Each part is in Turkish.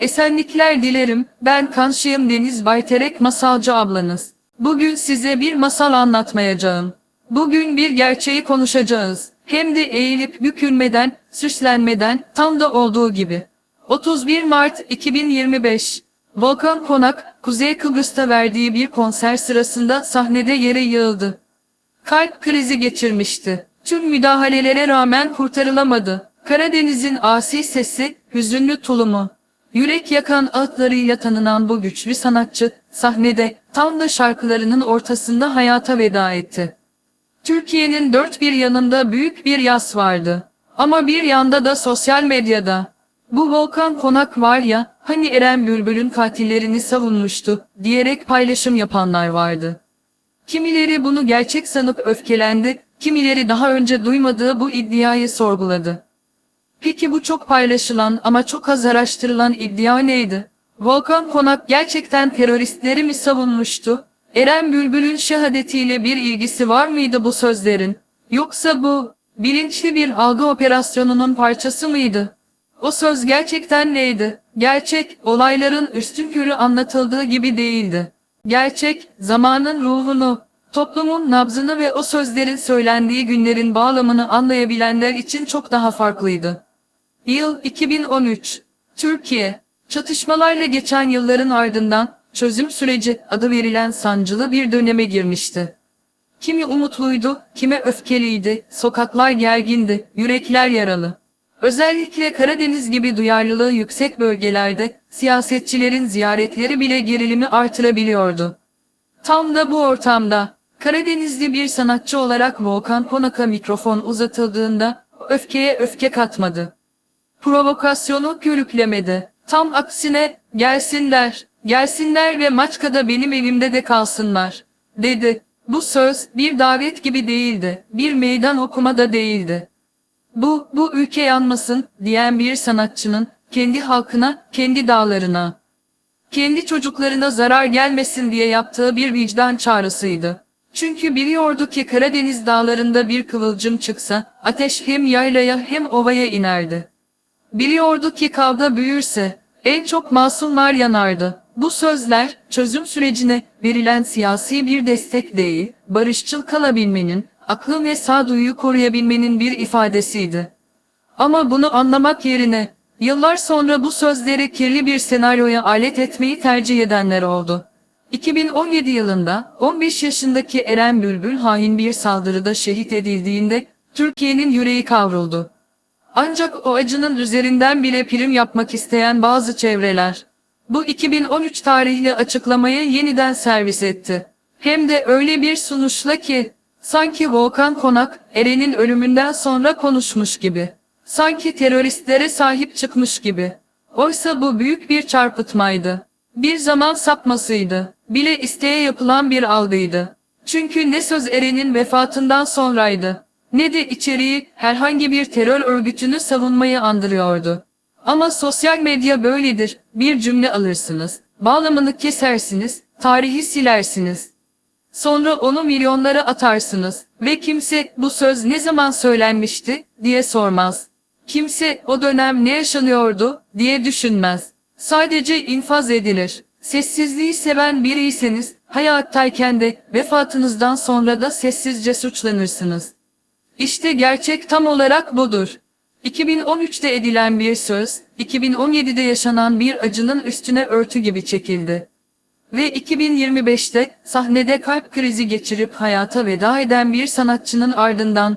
Esenlikler dilerim, ben Kanşıyım Deniz Bayterek masalcı ablanız. Bugün size bir masal anlatmayacağım. Bugün bir gerçeği konuşacağız. Hem de eğilip bükülmeden, süslenmeden, tam da olduğu gibi. 31 Mart 2025 Volkan Konak, Kuzey Kıbrıs'ta verdiği bir konser sırasında sahnede yere yığıldı. Kalp krizi geçirmişti. Tüm müdahalelere rağmen kurtarılamadı. Karadeniz'in asi sesi, hüzünlü tulumu. Yürek yakan ağıtlarıyla tanınan bu güçlü sanatçı, sahnede tam da şarkılarının ortasında hayata veda etti. Türkiye'nin dört bir yanında büyük bir yas vardı. Ama bir yanda da sosyal medyada. Bu Volkan Konak var ya, hani Eren Bülbül'ün katillerini savunmuştu, diyerek paylaşım yapanlar vardı. Kimileri bunu gerçek sanıp öfkelendi, kimileri daha önce duymadığı bu iddiayı sorguladı. Peki bu çok paylaşılan ama çok az araştırılan iddia neydi? Volkan Konak gerçekten teröristleri mi savunmuştu? Eren Bülbül'ün şehadetiyle bir ilgisi var mıydı bu sözlerin? Yoksa bu bilinçli bir algı operasyonunun parçası mıydı? O söz gerçekten neydi? Gerçek, olayların üstünkörü anlatıldığı gibi değildi. Gerçek, zamanın ruhunu, toplumun nabzını ve o sözlerin söylendiği günlerin bağlamını anlayabilenler için çok daha farklıydı. Yıl 2013. Türkiye, çatışmalarla geçen yılların ardından çözüm süreci adı verilen sancılı bir döneme girmişti. Kimi umutluydu, kimi öfkeliydi, sokaklar gergindi, yürekler yaralı. Özellikle Karadeniz gibi duyarlılığı yüksek bölgelerde siyasetçilerin ziyaretleri bile gerilimi artırabiliyordu. Tam da bu ortamda Karadenizli bir sanatçı olarak Volkan Konak'a mikrofon uzatıldığında öfkeye öfke katmadı. Provokasyonu körüklemedi. Tam aksine gelsinler, gelsinler ve Maçka'da benim evimde de kalsınlar, dedi. Bu söz bir davet gibi değildi, bir meydan okuma da değildi. Bu, bu ülke yanmasın diyen bir sanatçının kendi halkına, kendi dağlarına, kendi çocuklarına zarar gelmesin diye yaptığı bir vicdan çağrısıydı. Çünkü biliyordu ki Karadeniz dağlarında bir kıvılcım çıksa, ateş hem yaylaya hem ovaya inerdi. Biliyordu ki kavga büyürse, en çok masumlar yanardı. Bu sözler, çözüm sürecine verilen siyasi bir destek değil, barışçıl kalabilmenin, aklı ve sağduyuyu koruyabilmenin bir ifadesiydi. Ama bunu anlamak yerine, yıllar sonra bu sözleri kirli bir senaryoya alet etmeyi tercih edenler oldu. 2017 yılında 15 yaşındaki Eren Bülbül hain bir saldırıda şehit edildiğinde Türkiye'nin yüreği kavruldu. Ancak o acının üzerinden bile prim yapmak isteyen bazı çevreler, bu 2013 tarihli açıklamayı yeniden servis etti. Hem de öyle bir sunuşla ki, sanki Volkan Konak, Eren'in ölümünden sonra konuşmuş gibi. Sanki teröristlere sahip çıkmış gibi. Oysa bu büyük bir çarpıtmaydı. Bir zaman sapmasıydı. Bile isteye yapılan bir algıydı. Çünkü ne söz Eren'in vefatından sonraydı, ne de içeriği herhangi bir terör örgütünü savunmayı andırıyordu. Ama sosyal medya böyledir. Bir cümle alırsınız, bağlamını kesersiniz, tarihi silersiniz. Sonra onu milyonlara atarsınız ve kimse bu söz ne zaman söylenmişti diye sormaz. Kimse o dönem ne yaşanıyordu diye düşünmez. Sadece infaz edilir. Sessizliği seven biriyseniz hayattayken de vefatınızdan sonra da sessizce suçlanırsınız. İşte gerçek tam olarak budur. 2013'te edilen bir söz, 2017'de yaşanan bir acının üstüne örtü gibi çekildi. Ve 2025'te sahnede kalp krizi geçirip hayata veda eden bir sanatçının ardından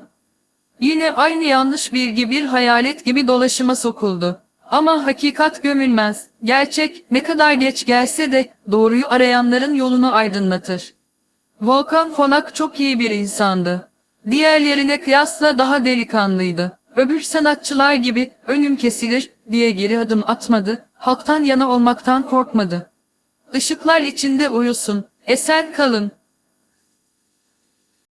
yine aynı yanlış bilgi bir hayalet gibi dolaşıma sokuldu. Ama hakikat gömülmez. Gerçek ne kadar geç gelse de doğruyu arayanların yolunu aydınlatır. Volkan Konak çok iyi bir insandı. Diğerlerine kıyasla daha delikanlıydı. Öbür sanatçılar gibi önüm kesilir diye geri adım atmadı, halktan yana olmaktan korkmadı. Işıklar içinde uyusun, esen kalın.